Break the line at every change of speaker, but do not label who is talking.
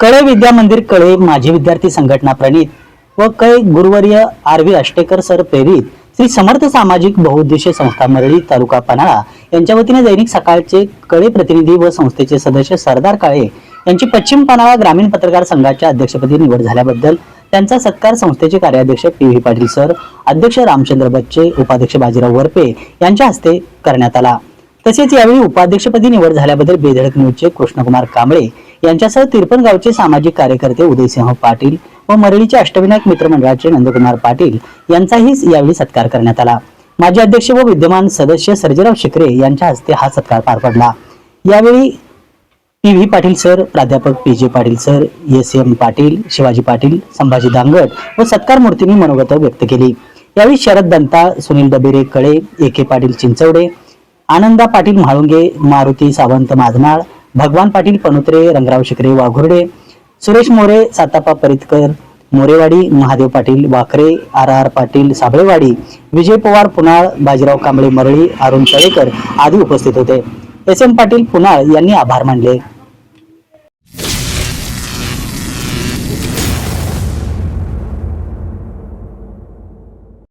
कळे विद्या मंदिर कळे माजी विद्यार्थी संघटना प्रणित व कळे गुरुवर्य आर व्ही अष्टेकर सर प्रेरित श्री समर्थ सामाजिक बहुउद्देशीय संस्था मरळी तालुका पन्हाळा यांच्या वतीने दैनिक सकाळचे कळे प्रतिनिधी व संस्थेचे सदस्य सरदार काळे यांची पश्चिम पन्हाळा ग्रामीण पत्रकार संघाच्या अध्यक्षपदी निवड झाल्याबद्दल त्यांचा सत्कार संस्थेचे कार्याध्यक्ष पी व्ही पाटील सर अध्यक्ष रामचंद्र बच्चे उपाध्यक्ष बाजीराव वरपे यांच्या हस्ते करण्यात आला. तसेच यावेळी उपाध्यक्षपदी निवड झाल्याबद्दल बेधडक न्यूजचे कृष्णकुमार कांबळे यांच्यासह तिरपण गावचे सामाजिक कार्यकर्ते उदयसिंह पाटील व मरळीचे अष्टविनायक मित्रमंडळाचे नंदकुमार पाटील यांचाही यावेळी सत्कार करण्यात आला. माजी अध्यक्ष व विद्यमान सदस्य सर्जेराव शिकरे यांच्या हस्ते हा सत्कार पार पडला. यावेळी पी व्ही पाटील सर प्राध्यापक P J Patil sir S M Patil Shivaji Patil Sambhaji Dangat व सत्कार मूर्तींनी मनोगत व्यक्त केली. यावेळी शरद दंता सुनील डबेरे कळे ए के पाटील चिंचवडे आनंदा पाटील म्हाळुंगे मारुती सावंत माजनाळ भगवान पाटील पनुत्रे रंगराव शिकरे वाघुर्डे सुरेश मोरे सातापा परितकर मोरेवाडी महादेव पाटील वाकरे आर आर पाटील साबळेवाडी विजय पवार पुनाळ बाजीराव कांबळे मरळी अरुण तळेकर आदी उपस्थित होते. एस एम पाटील पुनाळ यांनी आभार मानले.